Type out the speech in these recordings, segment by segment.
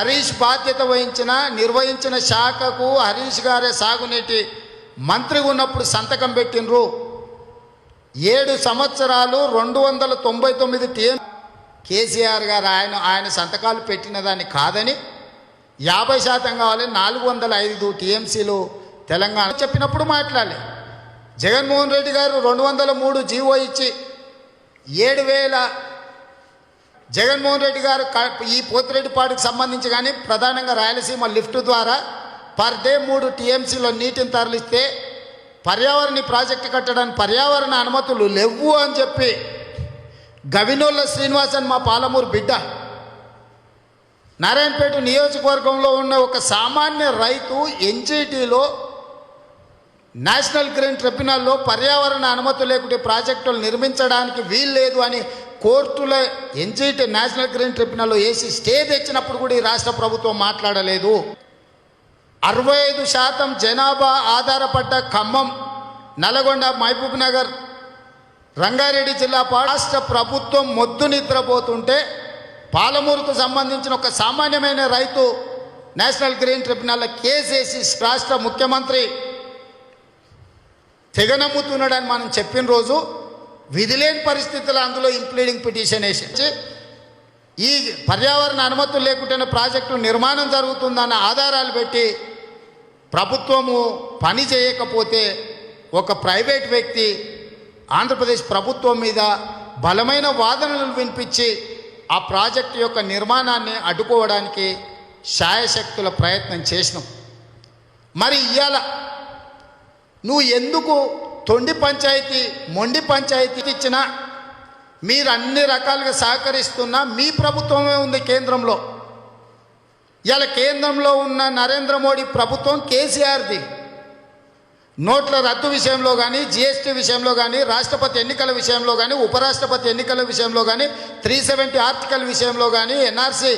హరీష్ బాధ్యత వహించిన నిర్వహించిన శాఖకు హరీష్ గారే సాగునీటి మంత్రి ఉన్నప్పుడు సంతకం పెట్టినరు ఏడు సంవత్సరాలు రెండు వందల తొంభై తొమ్మిది టీఎం కేసీఆర్ గారు ఆయన ఆయన సంతకాలు పెట్టిన దాన్ని కాదని యాభై శాతం కావాలి నాలుగు వందల ఐదు టీఎంసీలు తెలంగాణ చెప్పినప్పుడు మాట్లాడాలి. జగన్మోహన్ రెడ్డి గారు రెండు వందల మూడు జీవో ఇచ్చి ఏడు వేల జగన్మోహన్ రెడ్డి గారు క- ఈ పోతిరెడ్డిపాటికి సంబంధించి కానీ ప్రధానంగా రాయలసీమ లిఫ్ట్ ద్వారా పర్ డే మూడు టీఎంసీలో నీటిని తరలిస్తే పర్యావరణ ప్రాజెక్టు కట్టడానికి పర్యావరణ అనుమతులు లేవు అని చెప్పి గవినోళ్ళ శ్రీనివాసన్ మా పాలమూరు బిడ్డ నారాయణపేట నియోజకవర్గంలో ఉన్న ఒక సామాన్య రైతు ఎన్జీటీలో నేషనల్ గ్రీన్ ట్రిబ్యునల్లో పర్యావరణ అనుమతి లేకుంటే ప్రాజెక్టులు నిర్మించడానికి వీలు లేదు అని కోర్టులో ఎన్జీటీ నేషనల్ గ్రీన్ ట్రిబ్యునల్లో వేసి స్టే తెచ్చినప్పుడు కూడా ఈ రాష్ట్ర ప్రభుత్వం మాట్లాడలేదు. అరవై ఐదు శాతం జనాభా ఆధారపడ్డ ఖమ్మం నల్గొండ మహబూబ్ నగర్ రంగారెడ్డి జిల్లా రాష్ట్ర ప్రభుత్వం మొద్దు నిద్రపోతుంటే పాలమూరుకు సంబంధించిన ఒక సామాన్యమైన రైతు నేషనల్ గ్రీన్ ట్రిబ్యునల్ కేసేసి రాష్ట్ర ముఖ్యమంత్రి తెగనమ్ముతున్నాడని మనం చెప్పిన రోజు విధిలేని పరిస్థితుల్లో అందులో ఇంప్లీడింగ్ పిటిషన్ వేసి ఈ పర్యావరణ అనుమతులు లేకుండానే ప్రాజెక్టు నిర్మాణం జరుగుతుందన్న ఆధారాలు పెట్టి ప్రభుత్వము పని చేయకపోతే ఒక ప్రైవేట్ వ్యక్తి ఆంధ్రప్రదేశ్ ప్రభుత్వం మీద బలమైన వాదనలు వినిపించి ఆ ప్రాజెక్టు యొక్క నిర్మాణాన్ని అడ్డుకోవడానికి శాయశక్తుల ప్రయత్నం చేసినాం. మరి ఇవాళ నువ్వు ఎందుకు తొండి పంచాయతీ మొండి పంచాయతీ ఇచ్చినా మీరు అన్ని రకాలుగా సహకరిస్తున్నా మీ ప్రభుత్వమే ఉంది కేంద్రంలో. ఇలా కేంద్రంలో ఉన్న నరేంద్ర మోడీ ప్రభుత్వం కేసీఆర్ది. నోట్ల రద్దు విషయంలో కానీ జిఎస్టీ విషయంలో కానీ రాష్ట్రపతి ఎన్నికల విషయంలో కానీ ఉపరాష్ట్రపతి ఎన్నికల విషయంలో కానీ త్రీ సెవెంటీ ఆర్టికల్ విషయంలో కానీ ఎన్ఆర్సీ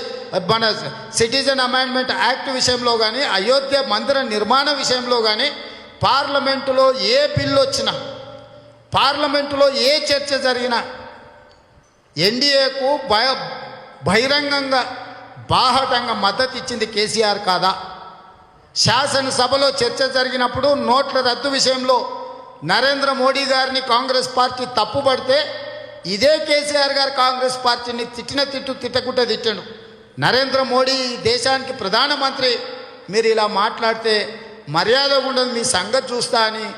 మన సిటిజన్ అమెండ్మెంట్ యాక్ట్ విషయంలో కానీ అయోధ్య మందిర నిర్మాణ విషయంలో కానీ పార్లమెంటులో ఏ బిల్లు వచ్చినా పార్లమెంటులో ఏ చర్చ జరిగినా ఎన్డీఏకు భయ బహిరంగంగా బాహటంగా మద్దతు ఇచ్చింది కేసీఆర్ కాదా? శాసనసభలో చర్చ జరిగినప్పుడు నోట్ల రద్దు విషయంలో నరేంద్ర మోడీ గారిని కాంగ్రెస్ పార్టీ తప్పుపడితే ఇదే కేసీఆర్ గారు కాంగ్రెస్ పార్టీని తిట్టిన తిట్టు తిట్టకుంటే తిట్టాడు. నరేంద్ర మోడీ దేశానికి ప్రధానమంత్రి మీరు ఇలా మాట్లాడితే మర్యాద ఉండదు మీ సంగతి చూస్తా అని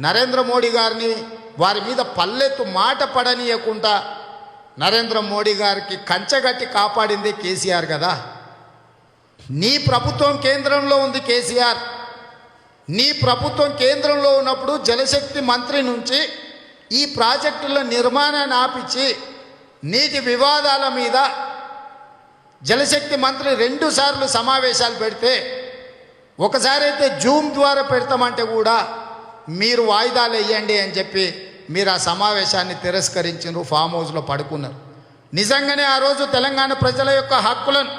నరేంద్ర మోడీ గారిని వారి మీద పల్లెత్తు మాట పడనీయకుండా నరేంద్ర మోడీ గారికి కంచగట్టి కాపాడింది కేసీఆర్ కదా. నీ ప్రభుత్వం కేంద్రంలో ఉంది కేసీఆర్. నీ ప్రభుత్వం కేంద్రంలో ఉన్నప్పుడు జలశక్తి మంత్రి నుంచి ఈ ప్రాజెక్టుల నిర్మాణాన్ని ఆపించి నీటి వివాదాల మీద జలశక్తి మంత్రి రెండు సార్లు సమావేశాలు పెడితే ఒకసారి అయితే జూమ్ ద్వారా పెడతామంటే కూడా మీరు వాయిదాలు వేయండి అని చెప్పి మీరు ఆ సమావేశాన్ని తిరస్కరించారు ఫామ్ హౌస్లో పడుకున్నారు. నిజంగానే ఆ రోజు తెలంగాణ ప్రజల యొక్క హక్కులను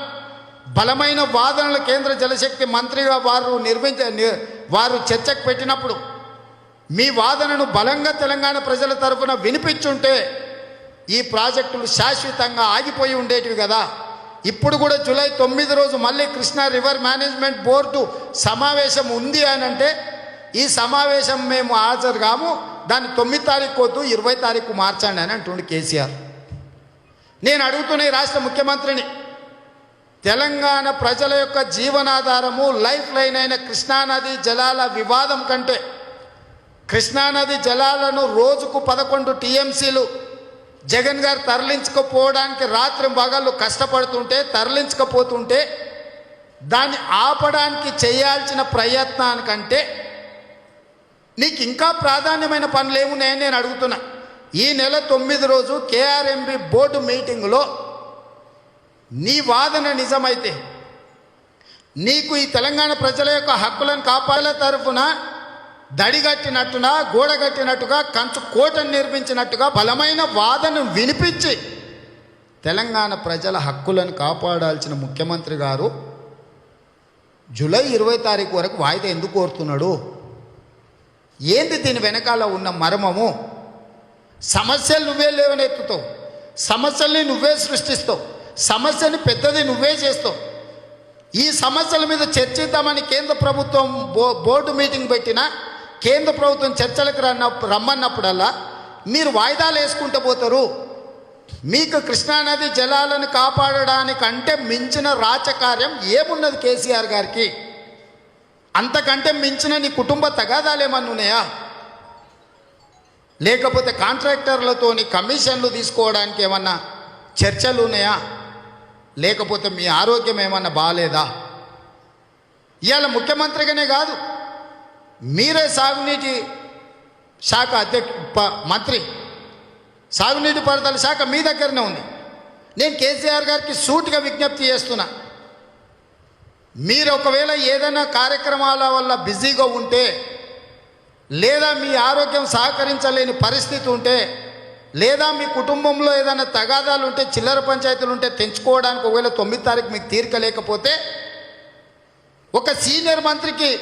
బలమైన వాదనలు కేంద్ర జలశక్తి మంత్రిగా వారు నిర్మించ వారు చర్చకు పెట్టినప్పుడు మీ వాదనను బలంగా తెలంగాణ ప్రజల తరఫున వినిపించుంటే ఈ ప్రాజెక్టులు శాశ్వతంగా ఆగిపోయి ఉండేటివి కదా. ఇప్పుడు కూడా జూలై తొమ్మిది రోజు మళ్ళీ కృష్ణా రివర్ మేనేజ్మెంట్ బోర్డు సమావేశం ఉంది అని అంటే ఈ సమావేశం మేము హాజరు కాము దాన్ని తొమ్మిది తారీఖు వద్దు ఇరవై తారీఖు మార్చండి అని అంటుండు కేసీఆర్. నేను అడుగుతున్న ఈ రాష్ట్ర ముఖ్యమంత్రిని తెలంగాణ ప్రజల యొక్క జీవనాధారము లైఫ్ లైన్ అయిన కృష్ణానది జలాల వివాదం కంటే కృష్ణానది జలాలను రోజుకు పదకొండు టీఎంసీలు జగన్ గారు తరలించకపోవడానికి రాత్రి భాగాలు కష్టపడుతుంటే తరలించకపోతుంటే దాన్ని ఆపడానికి చేయాల్సిన ప్రయత్నానికంటే నీకు ఇంకా ప్రాధాన్యమైన పనులు ఏమున్నాయని నేను అడుగుతున్నా. ఈ నెల తొమ్మిది రోజు కేఆర్ఎంబి బోర్డు మీటింగులో నీ వాదన నిజమైతే నీకు ఈ తెలంగాణ ప్రజల యొక్క హక్కులను కాపాడే తరఫున దడిగట్టినట్టుగా గూడగట్టినట్టుగా కంచు కోటను నిర్మించినట్టుగా బలమైన వాదన వినిపించి తెలంగాణ ప్రజల హక్కులను కాపాడాల్సిన ముఖ్యమంత్రి గారు జూలై ఇరవై తారీఖు వరకు వాయిదా ఎందుకు కోరుతున్నాడు? ఏంది దీని వెనకాల ఉన్న మర్మము? సమస్యలు నువ్వే లేవనెత్తుతావు. సమస్యల్ని నువ్వే సృష్టిస్తావు. సమస్యని పెద్దది నువ్వే చేస్తావు. ఈ సమస్యల మీద చర్చిద్దామని కేంద్ర ప్రభుత్వం బో బోర్డు మీటింగ్ పెట్టినా కేంద్ర ప్రభుత్వం చర్చలకు రన్న రమ్మన్నప్పుడల్లా మీరు వాయిదాలు వేసుకుంటూ పోతారు. మీకు కృష్ణానది జలాలను కాపాడడానికంటే మించిన రాచకార్యం ఏమున్నది కేసీఆర్ గారికి? అంతకంటే మించిన నీ కుటుంబ తగాదాలు ఏమన్నా ఉన్నాయా? లేకపోతే కాంట్రాక్టర్లతోని కమిషన్లు తీసుకోవడానికి ఏమన్నా చర్చలు ఉన్నాయా? లేకపోతే మీ ఆరోగ్యం ఏమన్నా బాగాలేదా ఇవాళ ముఖ్యమంత్రిగానే కాదు మీరే సాగునీటి శాఖ అధ్యక్ష మంత్రి. సాగునీటి పారుదల శాఖ మీ దగ్గరనే ఉంది. నేను కేసీఆర్ గారికి సూటిగా విజ్ఞప్తి చేస్తున్నా. మీరు ఒకవేళ ఏదైనా కార్యక్రమాల వల్ల బిజీగా ఉంటే లేదా మీ ఆరోగ్యం సహకరించలేని పరిస్థితి ఉంటే లేదా మీ కుటుంబంలో ఏదైనా తగాదాలు ఉంటే చిల్లర పంచాయతీలు ఉంటే తెంచుకోవడానికి ఒకవేళ తొమ్మిది తారీఖు మీకు తీరిక లేకపోతే ఒక సీనియర్ మంత్రికి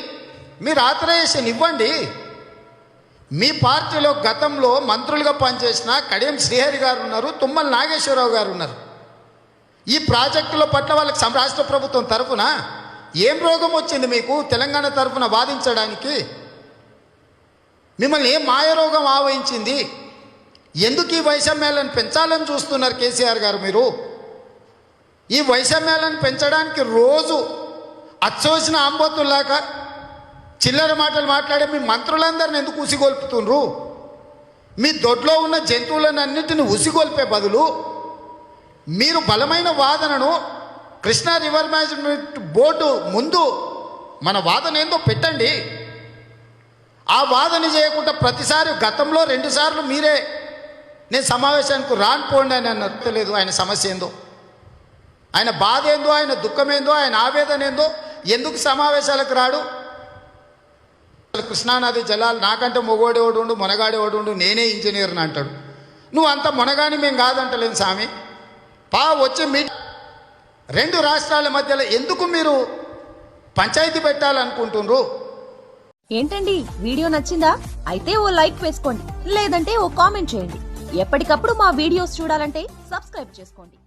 మీరు ఆథరైజేషన్ ఇవ్వండి మీ పార్టీలో గతంలో మంత్రులుగా పనిచేసిన కడియం శ్రీహరి గారు ఉన్నారు తుమ్మల నాగేశ్వరరావు గారు ఉన్నారు. ఈ ప్రాజెక్టుల పట్ల వాళ్ళకి రాష్ట్ర ప్రభుత్వం తరఫున ఏం రోగం వచ్చింది మీకు? తెలంగాణ తరఫున వాదించడానికి మిమ్మల్ని ఏ మాయ రోగం ఆవహించింది? ఎందుకు ఈ వైషమ్యాలను పెంచాలని చూస్తున్నారు కేసీఆర్ గారు మీరు? ఈ వైషమ్యాలను పెంచడానికి రోజు అచ్చోసిన ఆంబోతుల్లాగా చిల్లర మాటలు మాట్లాడే మీ మంత్రులందరిని ఎందుకు ఉసిగొల్పుతుండ్రు? మీ దొడ్లో ఉన్న జంతువులను అన్నిటిని ఉసిగొల్పే బదులు మీరు బలమైన వాదనను కృష్ణా రివర్ మేనేజ్మెంట్ బోర్డు ముందు మన వాదన ఏందో పెట్టండి. ఆ వాదన చేయకుండా ప్రతిసారి గతంలో రెండుసార్లు మీరే నేను సమావేశానికి రాను పోండి అని అన్నారు లేదు ఆయన సమస్య ఏందో? ఆయన బాధ ఏందో? ఆయన దుఃఖం ఏందో? ఆయన ఆవేదన ఏందో? ఎందుకు సమావేశాలకు రాడు? కృష్ణానది జలాలు నాకంటే మొగోడేవాడు ఉండు మొనగాడేవాడు ఉండు నేనే ఇంజనీర్ని అంటాడు. నువ్వు అంత మొనగాని మేము కాదంటలేను స్వామి. పా వచ్చే మీ రెండు రాష్ట్రాల మధ్యలో ఎందుకు మీరు పంచాయతీ పెట్టాలనుకుంటున్నారు ఏంటండి వీడియో నచ్చిందా? అయితే ఓ లైక్ వేసుకోండి లేదంటే ఓ కామెంట్ చేయండి. ఎప్పటికప్పుడు మా వీడియోస్ చూడాలంటే సబ్స్క్రైబ్ చేసుకోండి.